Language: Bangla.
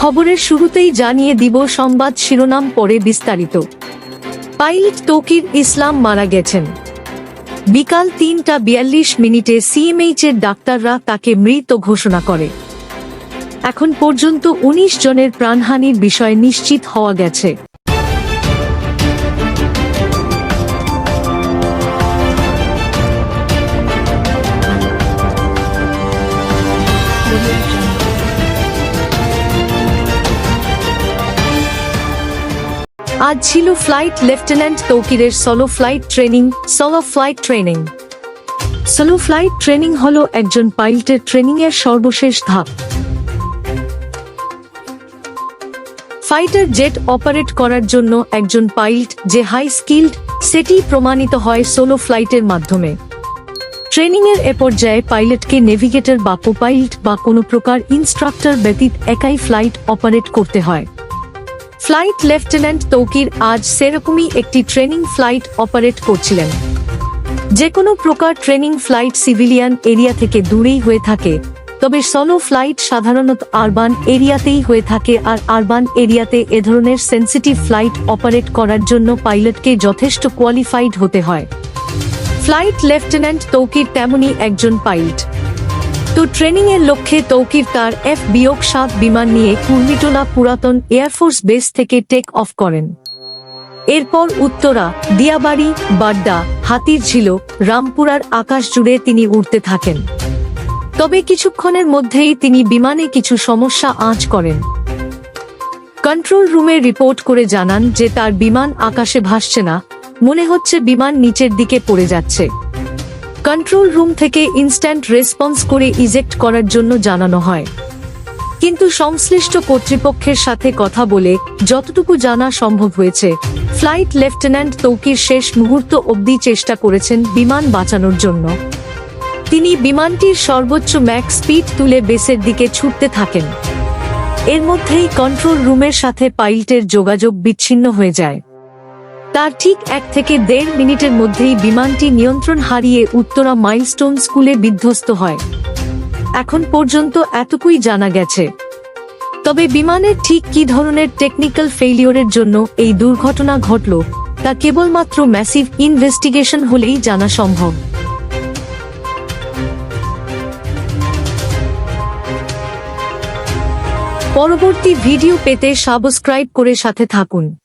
খবরের শুরুতেই জানিয়ে দিব সংবাদ শিরোনাম পরে বিস্তারিত। পাইলট তকির ইসলাম মারা গেছেন। বিকাল তিনটা বিয়াল্লিশ মিনিটে সিএমএইচ এর ডাক্তাররা তাকে মৃত ঘোষণা করে। এখন পর্যন্ত ১৯ জনের প্রাণহানির বিষয় নিশ্চিত হওয়া গেছে। আজ ছিল flight lieutenant তৌকিরের solo flight training solo flight training solo flight training হল একজন পাইলটের ট্রেনিং এর সর্বশেষ ধাপ। ফাইটার জেট অপারেট করার জন্য একজন পাইলট যে হাই স্কিল্ড সেটি প্রমাণিত হয় সোলো ফ্লাইটের মাধ্যমে। ট্রেনিং এর এ পর্যায়ে পাইলটকে নেভিগেটর বা কোপাইলট বা কোনো প্রকার ইনস্ট্রাক্টর ব্যতীত একাই ফ্লাইট অপারেট করতে হয়। ফ্লাইট লেফটেন্যান্ট তৌকির আজ সেরকমই একটি ট্রেনিং ফ্লাইট অপারেট করছিলেন। যে কোনো প্রকার ট্রেনিং ফ্লাইট সিভিলিয়ান এরিয়া থেকে দূরেই হয়ে থাকে, তবে সলো ফ্লাইট সাধারণত আরবান এরিয়াতেই হয়ে থাকে আর আরবান এরিয়াতে এ ধরনের সেন্সিটিভ ফ্লাইট অপারেট করার জন্য পাইলটকে যথেষ্ট কোয়ালিফাইড হতে হয়। ফ্লাইট লেফটেন্যান্ট তৌকির তেমনই একজন পাইলট তো ট্রেনিং এর লক্ষ্যে তৌকির তার এফ বিয়োগ সাত বিমান নিয়ে কুর্মিটোলা পুরাতন এয়ারফোর্স বেস থেকে টেক অফ করেন। এরপর উত্তরা, দিয়াবাড়ি, বাড্ডা, হাতির ঝিল, রামপুরার আকাশ জুড়ে তিনি উড়তে থাকেন। তবে কিছুক্ষণের মধ্যেই তিনি বিমানে কিছু সমস্যা আঁচ করেন। কন্ট্রোল রুমে রিপোর্ট করে জানান যে তার বিমান আকাশে ভাসছে না, মনে হচ্ছে বিমান নিচের দিকে পড়ে যাচ্ছে। কন্ট্রোল রুম থেকে ইনস্ট্যান্ট রেসপন্স করে ইজেক্ট করার জন্য জানানো হয়। কিন্তু সংশ্লিষ্ট কর্তৃপক্ষের সাথে কথা বলে যতটুকু জানা সম্ভব হয়েছে ফ্লাইট লেফটেন্যান্ট তৌকির শেষ মুহূর্ত অবধি চেষ্টা করেছেন বিমান বাঁচানোর জন্য। তিনি বিমানটির সর্বোচ্চ ম্যাক্স স্পিড তুলে বেসের দিকে ছুটতে থাকেন। এর মধ্যেই কন্ট্রোল রুমের সাথে পাইলটের যোগাযোগ বিচ্ছিন্ন হয়ে যায়। তার ঠিক এক থেকে দেড় মিনিটের মধ্যেই বিমানটি নিয়ন্ত্রণ হারিয়ে উত্তরা মাইলস্টোন স্কুলে বিধ্বস্ত হয়। এখন পর্যন্ত এতটুকুই জানা গেছে। তবে বিমানের ঠিক কি ধরনের টেকনিক্যাল ফেইলিওরের জন্য এই দুর্ঘটনা ঘটল, তা কেবলমাত্র ম্যাসিভ ইনভেস্টিগেশন হলেই জানা সম্ভব। পরবর্তী ভিডিও পেতে সাবস্ক্রাইব করে সাথে থাকুন।